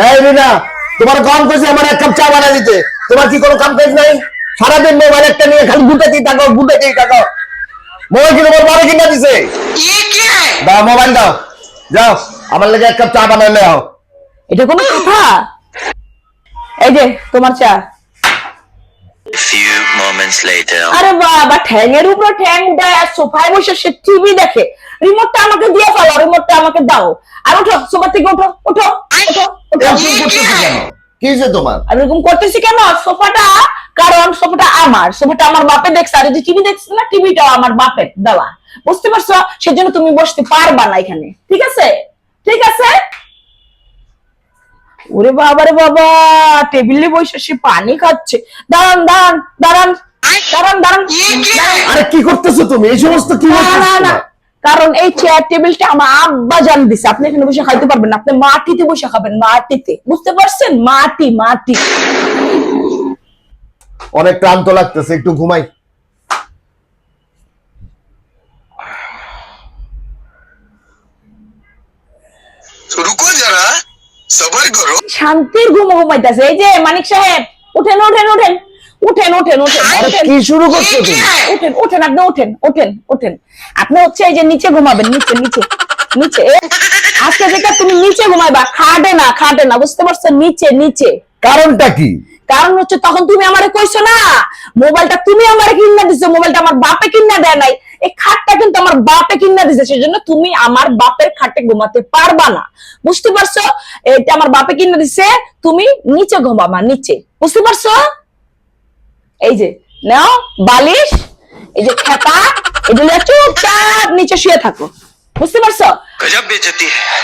এই রিনা তোমার কম কইছে আমার এক কাপ চা বানাই দিতে। তোমার কি কোনো কাম কাজ নাই? সারাদিন মোবাইল একটা নিয়ে খালি গুটাতেই থাকো গুটাতেই থাকো। মোবাইল কি তোমার বাড়ি কিনা দিছে? দাও মোবাইল দাও। যাও আমার লেগে এক কাপ চা বানাইলে আও। এটা কোনো কথা? এই যে তোমার চা। Few moments later. আরে বাবা ঠ্যাংয়ের উপর ঠ্যাং দেয় আর সোফায় বসে সে টিভি দেখে। রিমোটটা আমাকে দিয়ে ফেলো রিমোটটা আমাকে দাও। আর ওঠো সোফা থেকে ওঠো ওঠো এরকম করতেছো কেন? কি হয়েছে তোমার? আর এরকম করতেছি কেন? সোফাটা কারণ সোফাটা আমার সোফাটা আমার বাপে দেখছে আর যে টিভি দেখছে না টিভিটাও আমার বাপের দেওয়া বুঝতে পারছ? সেজন্য তুমি বসতে পারবা না এখানে ঠিক আছে? ঠিক আছে? ওরে বাবা রে বাবা টেবিলে বসে সে পানি খাচ্ছে। দাঁড়ান দাঁড়ান দাঁড়ান দাঁড়ান দাঁড়ান। আরে কি করতেছো তুমি? এই সমস্ত কি না? কারণ এই চেয়ার টেবিলটা আমার আব্বা জান দিছে। আপনি এখানে বসে খাইতে পারবেন না। আপনি মাটিতে বসে খাবেন মাটিতে। বুঝতে পারছেন? মাটি মাটি। অনেক ক্লান্ত লাগতেছে একটু ঘুমাই। শান্তির ঘুম ঘুমাইতেছে। এই যে মানিক সাহেব উঠেন উঠেন উঠেন। উঠেন উঠেন উঠেন। কি শুরু করছ তুমি? আপনি আপনি হচ্ছে এই যে নিচে ঘুমাবেন নিচে নিচে নিচে। আজকে থেকে তুমি নিচে ঘুমাইবা খাটে না খাটে না বুঝতে পারছ? নিচে নিচে। কারণটা কি? কারণ হচ্ছে তখন তুমি আমারে কইছো না মোবাইলটা তুমি আমারে কিনা দিছো মোবাইলটা আমার বাপে কিনা দেয় নাই। এই খাটটা কিন্তু আমার বাপে কিনা দিছে সেজন্য তুমি আমার বাপের খাটে ঘুমাতে পারবা না। বুঝতে পারছ? এটা আমার বাপে কিনা দিছে তুমি নিচে ঘুমাবা নিচে। বুঝতে পারছ? এই যে নাও বালিশ এই যে খাতা এগুলো চুপচাপ নিচে শুয়ে থাকো। বুঝতে পারছ? গজব বেজতি হ্যাঁ